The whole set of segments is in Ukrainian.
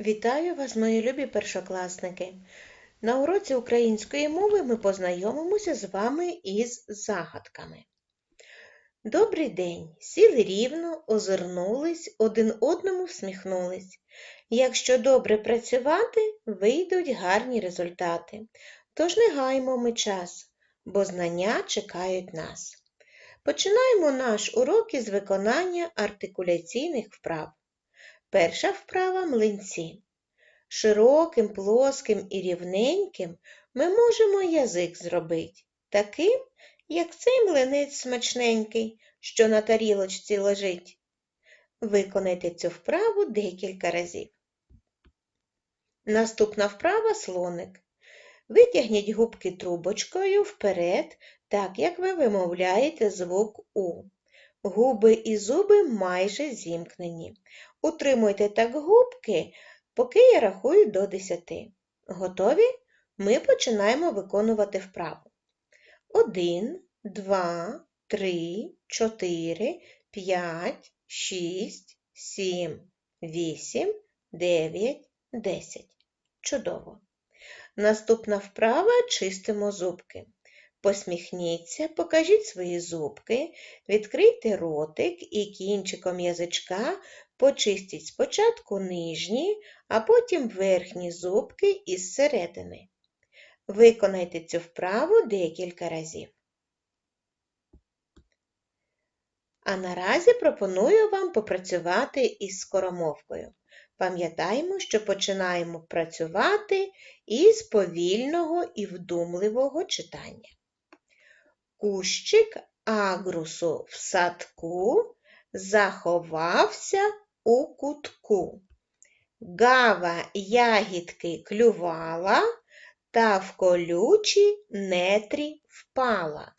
Вітаю вас, мої любі першокласники! На уроці української мови ми познайомимося з вами із загадками. Добрий день! Сіли рівно, озирнулись, один одному всміхнулись. Якщо добре працювати, вийдуть гарні результати. Тож не гаймо ми час, бо знання чекають нас. Починаємо наш урок із виконання артикуляційних вправ. Перша вправа млинці. Широким, плоским і рівненьким ми можемо язик зробити, таким, як цей млинець смачненький, що на тарілочці лежить. Виконайте цю вправу декілька разів. Наступна вправа слоник. Витягніть губки трубочкою вперед, так як ви вимовляєте звук У. Губи і зуби майже зімкнені. Утримуйте так губки, поки я рахую до 10. Готові? Ми починаємо виконувати вправу. 1, 2, 3, 4, 5, 6, 7, 8, 9, 10. Чудово. Наступна вправа чистимо зубки. Посміхніться, покажіть свої зубки, відкрийте ротик і кінчиком язичка почистіть спочатку нижні, а потім верхні зубки із середини. Виконайте цю вправу декілька разів. А наразі пропоную вам попрацювати із скоромовкою. Пам'ятаємо, що починаємо працювати із повільного і вдумливого читання. Кущик агрусу в садку заховався у кутку. Гава ягідки клювала та в колючі нетрі впала.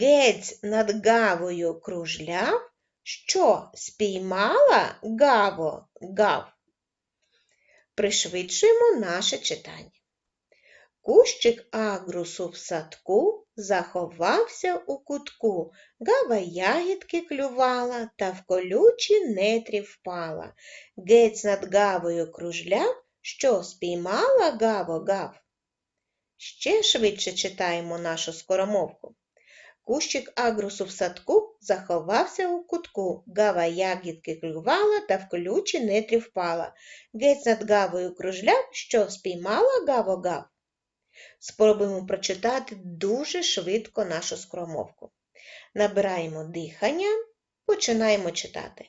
Гець над гавою кружляв, що спіймала гаво гав. Пришвидшуємо наше читання. Кущик агрусу в садку заховався у кутку, гава ягідки клювала та в колючі нетрі впала. Гець над гавою кружляв, що спіймала гаво гав. Ще швидше читаємо нашу скоромовку. Кущик агрусу в садку заховався у кутку, гава ягідки клювала та в колючі нетрі впала. Гець над гавою кружляв, що спіймала гаво гав. Спробуємо прочитати дуже швидко нашу скоромовку. Набираємо дихання, починаємо читати.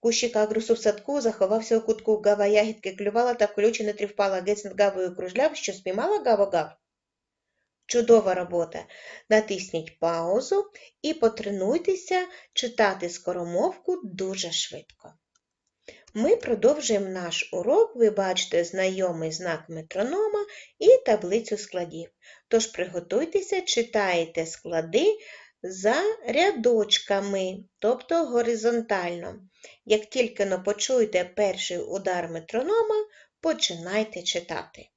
Кущик агрусу в садку заховався у кутку, гава ягідки клювала та в колючі нетрі впала. Гець над гавою кружляв, що спіймала гаво гав. Чудова робота. Натисніть паузу і потренуйтеся читати скоромовку дуже швидко. Ми продовжуємо наш урок, ви бачите знайомий знак метронома і таблицю складів. Тож приготуйтеся, читайте склади за рядочками, тобто горизонтально. Як тільки почуєте перший удар метронома, починайте читати.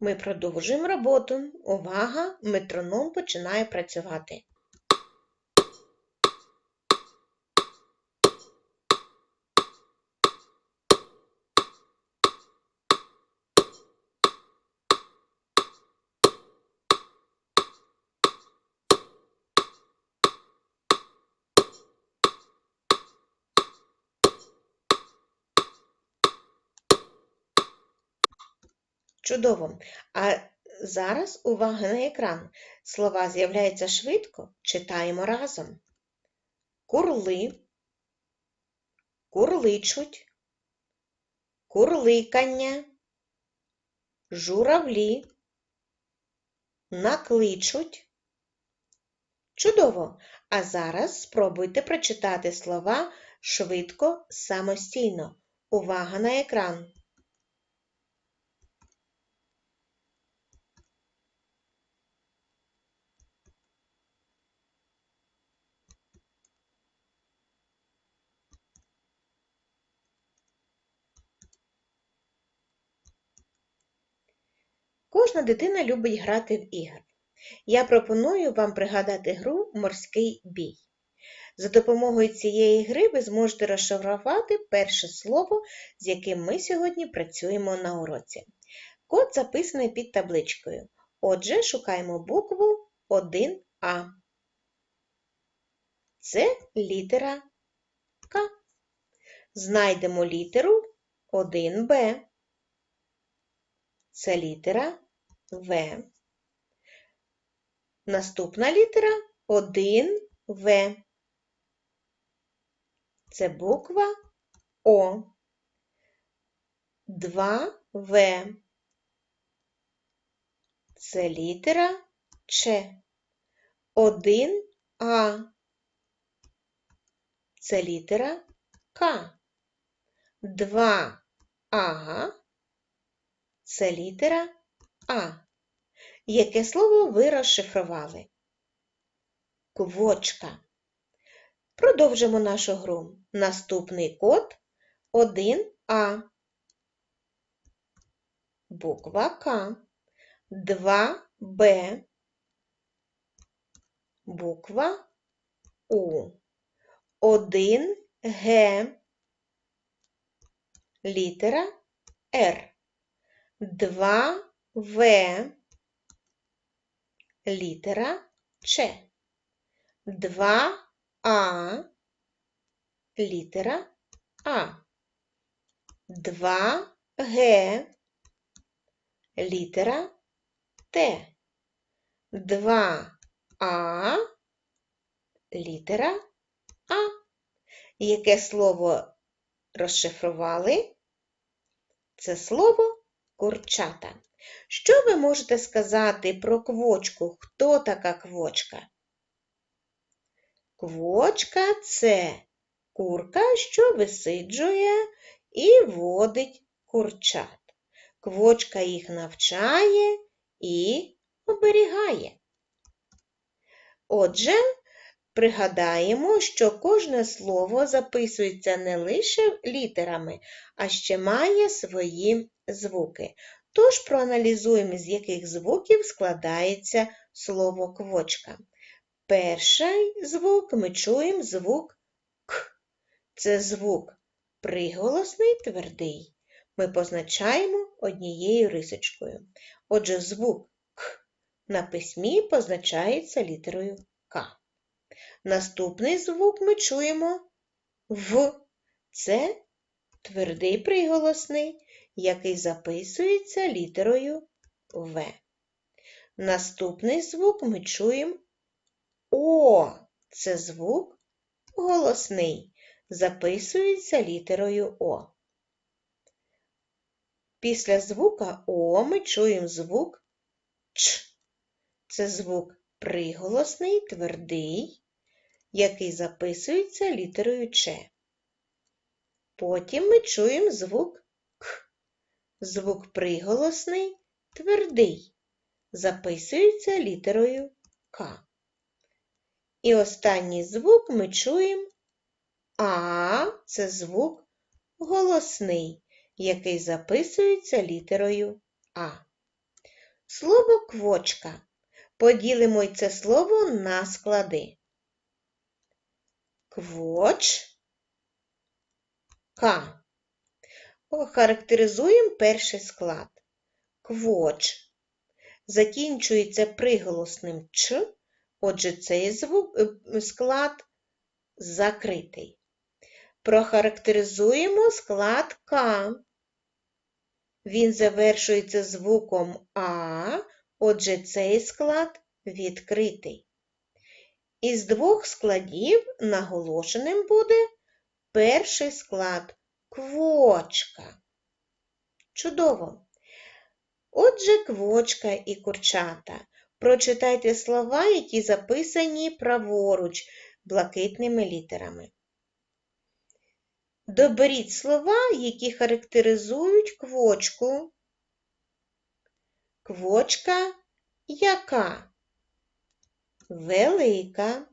Ми продовжуємо роботу. Увага! Метроном починає працювати. Чудово. А зараз увага на екран. Слова з'являються швидко. Читаємо разом. Курли, курличуть, курликання, журавлі, накличуть. Чудово! А зараз спробуйте прочитати слова швидко самостійно. Увага на екран. Кожна дитина любить грати в ігри. Я пропоную вам пригадати гру Морський бій. За допомогою цієї гри ви зможете розшифрувати перше слово, з яким ми сьогодні працюємо на уроці. Код записаний під табличкою. Отже, шукаємо букву 1А. Це літера К. Знайдемо літеру 1Б. Це літера В. Наступна літера 1В. Це буква О. 2В. Це літера Ч. 1А. Це літера К. 2А. Це літера А. Яке слово ви розшифрували? Квочка. Продовжимо нашу гру. Наступний код 1А. Буква К. 2Б. Буква У. 1Г. Літера Р. 2В. Літера Ч. 2А. Літера А. 2Г. Літера Т. 2А. Літера А. Яке слово розшифрували? Це слово курчата. Що ви можете сказати про квочку? Хто така квочка? Квочка це курка, що висиджує і водить курчат. Квочка їх навчає і оберігає. Отже, пригадаємо, що кожне слово записується не лише літерами, а ще має свої звуки. Тож проаналізуємо, з яких звуків складається слово квочка. Перший звук ми чуємо звук К. Це звук приголосний твердий. Ми позначаємо однією рисочкою. Отже, звук К на письмі позначається літерою К. Наступний звук ми чуємо В. Це твердий приголосний, який записується літерою В. Наступний звук ми чуємо О. Це звук голосний, записується літерою О. Після звука О ми чуємо звук Ч. Це звук приголосний, твердий, який записується літерою Ч. Потім ми чуємо звук. Звук приголосний, твердий, записується літерою К. І останній звук ми чуємо А це звук голосний, який записується літерою А. Слово квочка. Поділимо це слово на склади. Квоч К. Охарактеризуємо перший склад. Квоч закінчується приголосним Ч, отже, цей звук, е, склад закритий. Прохарактеризуємо склад К. Він завершується звуком А, отже, цей склад відкритий. Із двох складів наголошеним буде перший склад квочка. Чудово! Отже, квочка і курчата. Прочитайте слова, які записані праворуч блакитними літерами. Доберіть слова, які характеризують квочку. Квочка яка? Велика,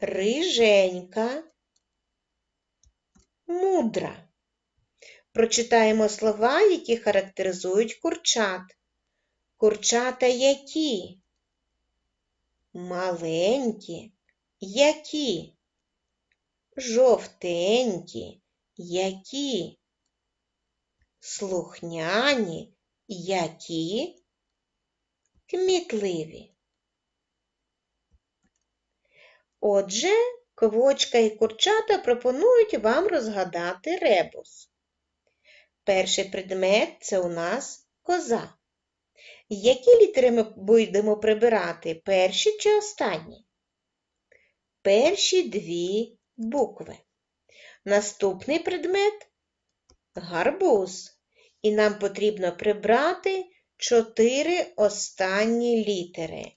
риженька, мудра. Прочитаємо слова, які характеризують курчат. Курчата які? Маленькі, які? Жовтенькі, які? Слухняні, які? Кмітливі. Отже, квочка і курчата пропонують вам розгадати ребус. Перший предмет це у нас коза. Які літери ми будемо прибирати? Перші чи останні? Перші дві букви. Наступний предмет гарбуз. І нам потрібно прибрати чотири останні літери.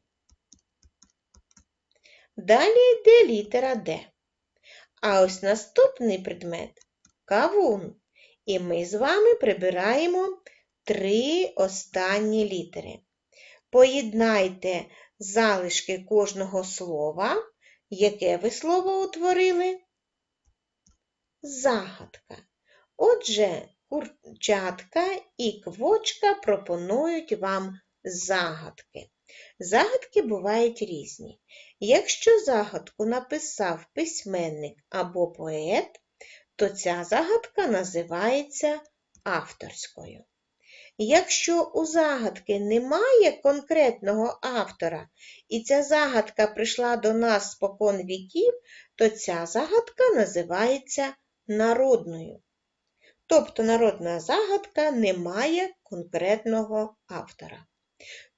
Далі йде літера Д. А ось наступний предмет кавун. І ми з вами прибираємо три останні літери. Поєднайте залишки кожного слова, яке ви слово утворили. Загадка. Отже, курчатка і квочка пропонують вам загадки. Загадки бувають різні. Якщо загадку написав письменник або поет, то ця загадка називається авторською. Якщо у загадки немає конкретного автора, і ця загадка прийшла до нас спокон віків, то ця загадка називається народною. Тобто народна загадка не має конкретного автора.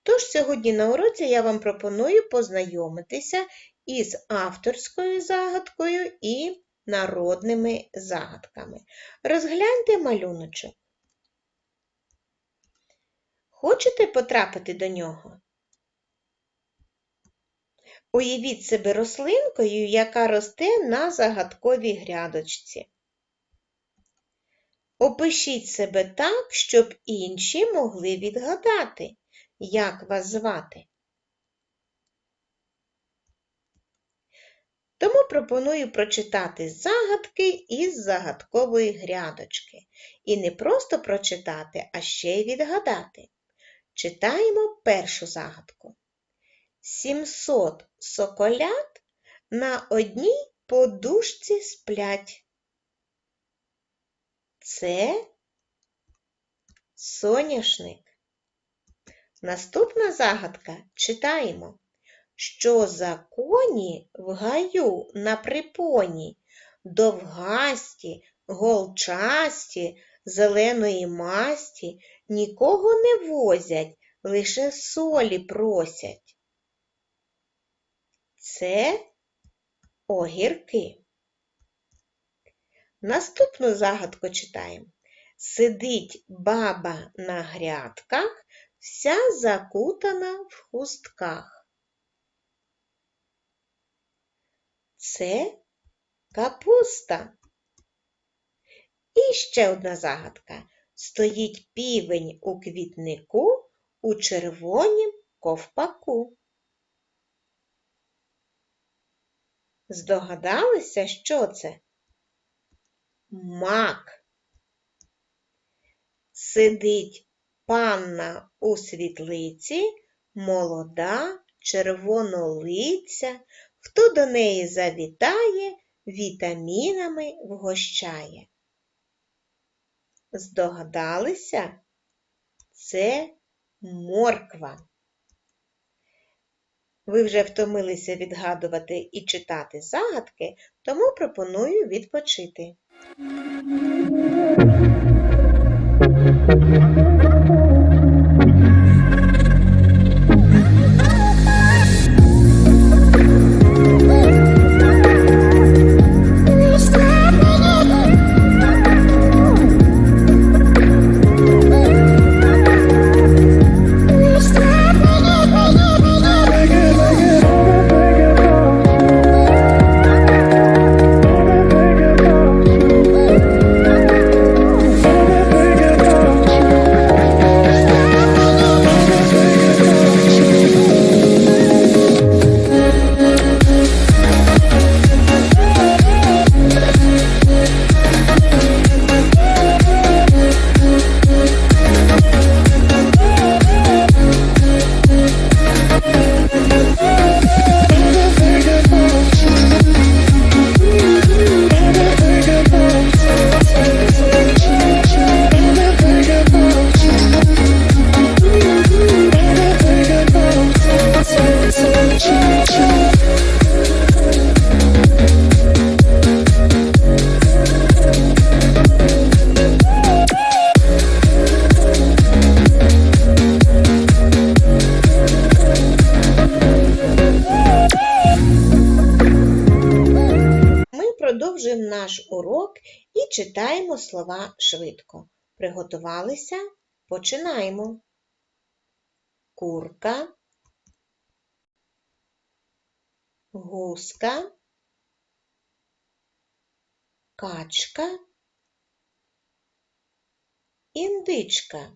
Тож сьогодні на уроці я вам пропоную познайомитися із авторською загадкою і народними загадками. Розгляньте малюночок. Хочете потрапити до нього? Уявіть себе рослинкою, яка росте на загадковій грядочці. Опишіть себе так, щоб інші могли відгадати, як вас звати. Тому пропоную прочитати загадки із загадкової грядочки. І не просто прочитати, а ще й відгадати. Читаємо першу загадку. 700 соколят на одній подушці сплять. Це соняшник. Наступна загадка читаємо, що за коні в гаю на припоні, довгасті, голчасті, зеленої масті, нікого не возять, лише солі просять. Це огірки. Наступну загадку читаємо. Сидить баба на грядках, вся закутана в хустках. Це капуста. І ще одна загадка. Стоїть півень у квітнику у червонім ковпаку. Здогадалися, що це? Мак. Сидить панна у світлиці, молода, червонолиця, хто до неї завітає, вітамінами вгощає. Здогадалися? Це морква. Ви вже втомилися відгадувати і читати загадки, тому пропоную відпочити. Читаємо слова швидко. Приготувалися? Починаємо. Курка, гуска, качка, індичка.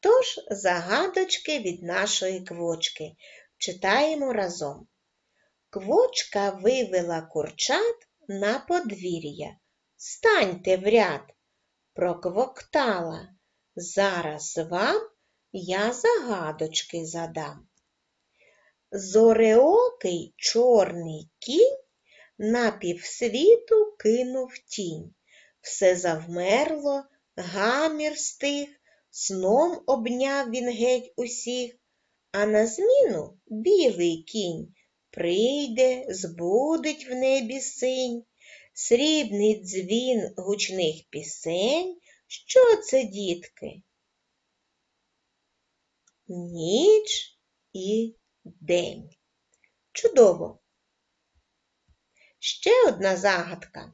Тож загадочки від нашої квочки читаємо разом. Квочка вивела курчат на подвір'я. Станьте в ряд, проквоктала. Зараз вам я загадочки задам. Зореокий чорний кінь на півсвіту кинув тінь. Все завмерло, гамір стих, сном обняв він геть усіх, а на зміну білий кінь прийде, збудить в небі синь, срібний дзвін гучних пісень. Що це, дітки? Ніч і день. Чудово! Ще одна загадка.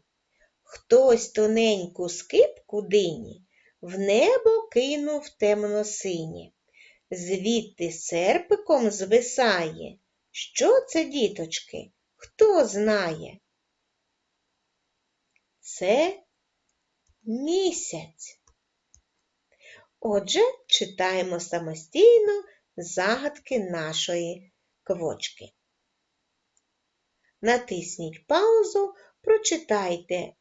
Хтось тоненьку скипку дині в небо кинув темно-синє, звідти серпиком звисає. Що це, діточки? Хто знає? Це місяць. Отже, читаємо самостійно загадки нашої квочки. Натисніть паузу, прочитайте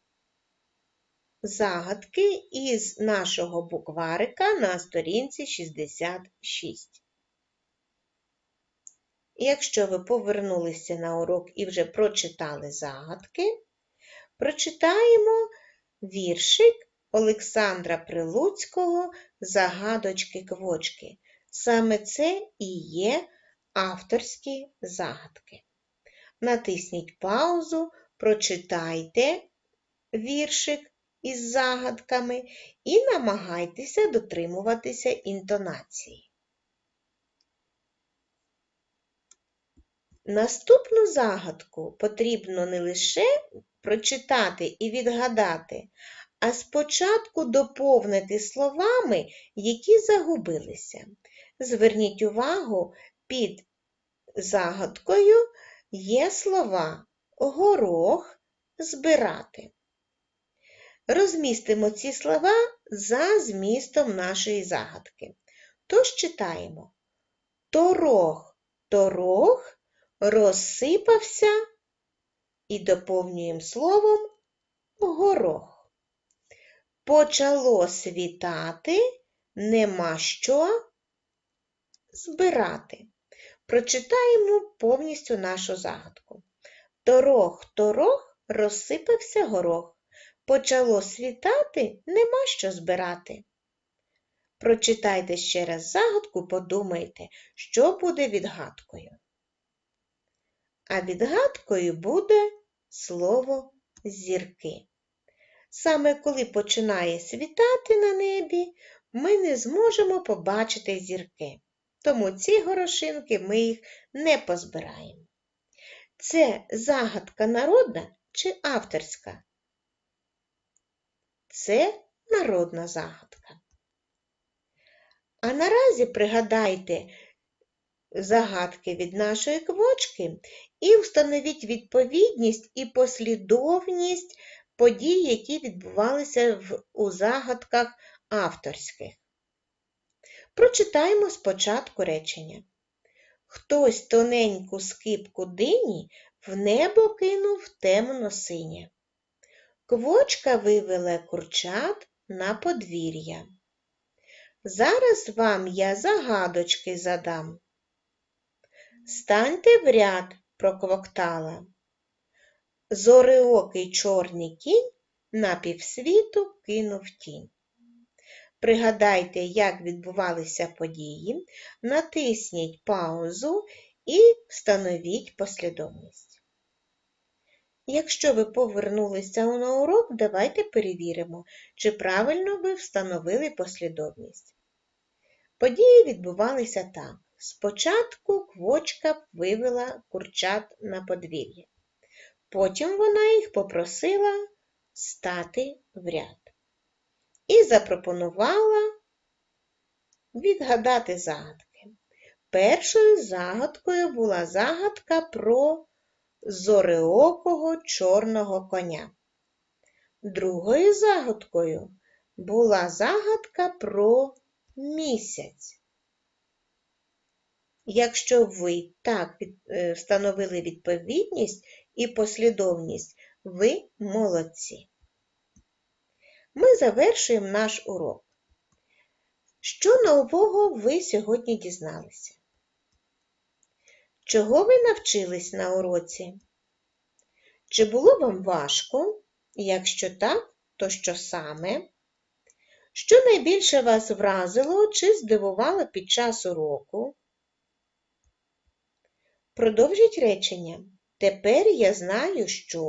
загадки із нашого букварика на сторінці 66. Якщо ви повернулися на урок і вже прочитали загадки, прочитаємо віршик Олександра Прилуцького Загадочки-квочки. Саме це і є авторські загадки. Натисніть паузу, прочитайте віршик із загадками і намагайтеся дотримуватися інтонації. Наступну загадку потрібно не лише прочитати і відгадати, а спочатку доповнити словами, які загубилися. Зверніть увагу, під загадкою є слова горох збирати. Розмістимо ці слова за змістом нашої загадки. Тож читаємо Торох, торох розсипався і доповнюємо словом горох. Почало світати, нема що збирати. Прочитаємо повністю нашу загадку. Торох, торох, розсипався горох. Почало світати, нема що збирати. Прочитайте ще раз загадку, подумайте, що буде відгадкою. А відгадкою буде слово зірки. Саме коли починає світати на небі, ми не зможемо побачити зірки. Тому ці горошинки ми їх не позбираємо. Це загадка народна чи авторська? Це народна загадка. А наразі пригадайте загадки від нашої квочки і встановіть відповідність і послідовність подій, які відбувалися в, у загадках авторських. Прочитаємо спочатку речення. Хтось тоненьку скипку дині в небо кинув темно синє. Квочка вивела курчат на подвір'я. Зараз вам я загадочки задам. Станьте в ряд, проквоктала. Зореокий чорний кінь на півсвіту кинув тінь. Пригадайте, як відбувалися події, натисніть паузу і встановіть послідовність. Якщо ви повернулися на урок, давайте перевіримо, чи правильно ви встановили послідовність. Події відбувалися так. Спочатку квочка вивела курчат на подвір'я. Потім вона їх попросила стати в ряд і запропонувала відгадати загадки. Першою загадкою була загадка про зореокого чорного коня. Другою загадкою була загадка про місяць. Якщо ви так е, встановили відповідність і послідовність, ви молодці. Ми завершуємо наш урок. Що нового ви сьогодні дізналися? Чого ви навчились на уроці? Чи було вам важко? Якщо так, то що саме? Що найбільше вас вразило чи здивувало під час уроку? Продовжіть речення. Тепер я знаю, що.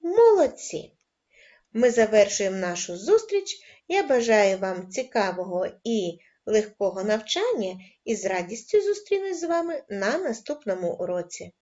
Молодці! Ми завершуємо нашу зустріч. Я бажаю вам цікавого і легкого навчання і з радістю зустрінусь з вами на наступному уроці.